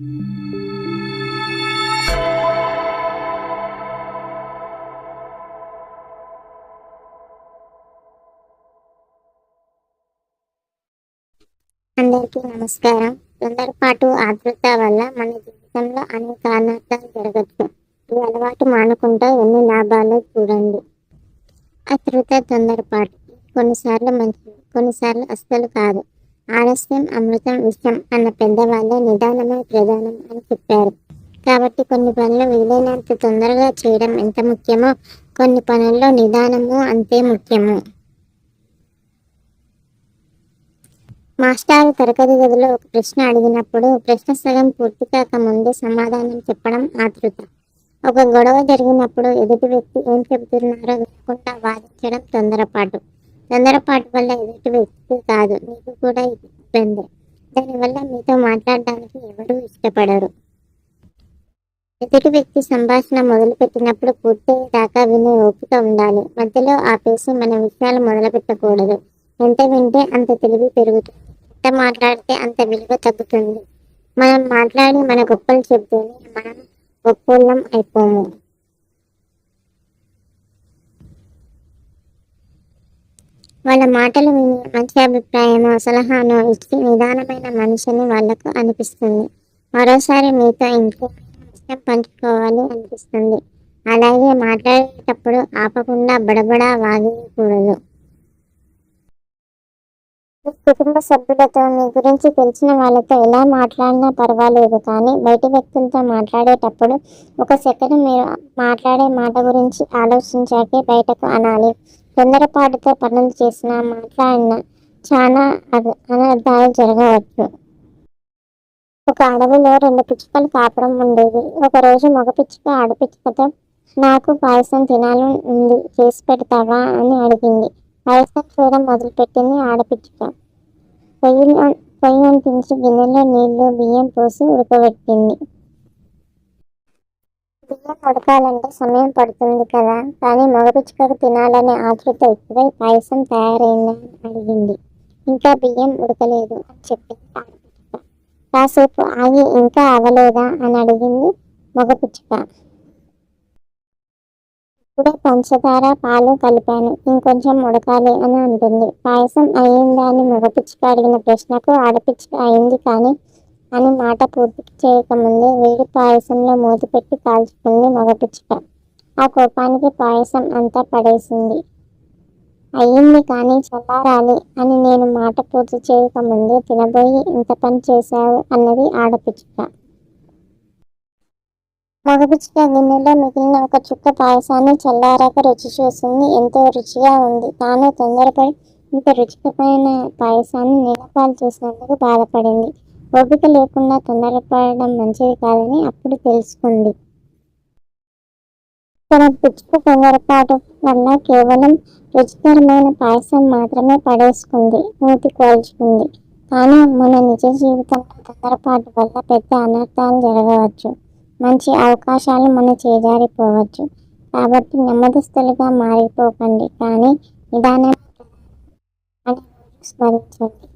అందరికీ నమస్కారం. తొందరపాటు ఆతృత వల్ల మన జీవితంలో అనేక అనర్థాలు జరగచ్చు. ఈ అలవాటు మానుకుంటే ఎన్ని లాభాలు చూడండి. ఆతృత తొందరపాటు కొన్నిసార్లు మంచిది కొన్నిసార్లు అస్సలు కాదు. ఆలస్యం అమృతం విషయం అన్న పెద్దవాళ్ళే నిదానమే ప్రధానం అని చెప్పారు. కాబట్టి కొన్ని పనులు వీలైనంత తొందరగా చేయడం ఎంత ముఖ్యమో కొన్ని పనుల్లో నిదానము అంతే ముఖ్యము. మాస్టారు తరగతి గదిలో ఒక ప్రశ్న అడిగినప్పుడు ప్రశ్న సగం పూర్తి కాక ముందే సమాధానం చెప్పడం ఆతృత. ఒక గొడవ జరిగినప్పుడు ఎదుటి వ్యక్తి ఏం చెబుతున్నారో వినకుండా వాదించడం తొందరపాటు. తొందరపాటు వల్ల ఎదుటి వ్యక్తి కాదు. నీకు కూడా ఇబ్బంది. దానివల్ల మీతో మాట్లాడడానికి ఎవరూ ఇష్టపడరు. ఎదుటి వ్యక్తి సంభాషణ మొదలుపెట్టినప్పుడు పూర్తయ్యేదాకా వినే ఓపిక ఉండాలి. మధ్యలో ఆపేసి మన విషయాలు మొదలు పెట్టకూడదు ఎంత వింటే అంత తెలివి పెరుగుతుంది. ఎంత మాట్లాడితే అంత విలువ తగ్గుతుంది. మనం మాట్లాడి మన గొప్పలు చెబుతూనే మనం గొప్పోళ్ళం అయిపోము. వాళ్ళ మాటలు విని మంచి అభిప్రాయమో సలహానో ఇచ్చి నిదానమైన మనిషిని వాళ్ళకు అనిపిస్తుంది. మరోసారి మీతో ఇంకేమైనా విషయం పంచుకోవాలి అనిపిస్తుంది. అలాగే మాట్లాడేటప్పుడు ఆపకుండా బడబడా వాగేయకూడదు మీ కుటుంబ సభ్యులతో మీ గురించి తెలిసిన వాళ్ళతో ఎలా మాట్లాడినా పర్వాలేదు. కానీ బయటి వ్యక్తులతో మాట్లాడేటప్పుడు ఒక సెకండ్ మీరు మాట్లాడే మాట గురించి ఆలోచించాకే బయటకు అనాలి. తొందరపాటుతో పనులు చేసినా మాట్లాడినా చాలా అనర్థాలు జరగవచ్చు. ఒక అడవిలో రెండు పిచ్చుకలు కాపురం ఉండేవి. ఒకరోజు మగ పిచ్చుక ఆడపిచ్చుకతో నాకు పాయసం తినాలని ఉంది చేసి పెడతావా? అని అడిగింది. పాయసం చేయడం మొదలుపెట్టింది ఆడపిచ్చుక పొయ్యి పొయ్యి అంటించి గిన్నెలో నీళ్ళు బియ్యం పోసి ఉడకబెట్టింది. బియ్యం ఉడకాలంటే సమయం పడుతుంది కదా? కానీ మగపిచ్చుకకు తినాలనే ఆతృత ఎక్కువై పాయసం తయారైందని అడిగింది. ఇంకా బియ్యం ఉడకలేదు అని చెప్పింది ఆడపిచ్చుక కాసేపు ఆగి ఇంకా అవ్వలేదా అని అడిగింది మగపిచ్చుక ఇప్పుడే పంచదార పాలు కలిపాను. ఇంకొంచెం ఉడకాలి అని అంటుంది. పాయసం అయ్యిందా అని మగపిచ్చుక అడిగిన ప్రశ్నకు ఆడపిచ్చుక అయింది కానీ అని మాట పూర్తి చేయకముందే వేడి పాయసంలో మూత పెట్టి కాల్చుకుంది మగపిచ్చుక ఆ కోపానికి పాయసం అంతా పడేసింది. అయ్యింది కానీ చల్లారాలి అని నేను మాట పూర్తి చేయకముందే తినబోయి ఇంత పని చేశావు అన్నది ఆడపిచ్చుక మగపిచ్చుక గిన్నెలో మిగిలిన ఒక చుక్క పాయసాన్ని చల్లారాక రుచి చూసింది. ఎంతో రుచిగా ఉంది. తాను తొందరపడి ఇంత రుచికరమైన పాయసాన్ని నీలపాలు చేసినందుకు బాధపడింది. ఓపిక లేకుండా తొందరపడడం మంచిది కాదని అప్పుడు తెలుసుకుంది. తన పిచ్చుక తొందరపాటు వల్ల కేవలం రుచికరమైన పాయసం మాత్రమే పడేసుకుంది మూతి కోల్చుకుంది. కానీ మన నిజ జీవితంలో తొందరపాటు వల్ల పెద్ద అనర్థాలు జరగవచ్చు. మంచి అవకాశాలు మన చేజారిపోవచ్చు. కాబట్టి నెమ్మదస్తులుగా మారిపోకండి. కానీ నిదానం అని స్మరించండి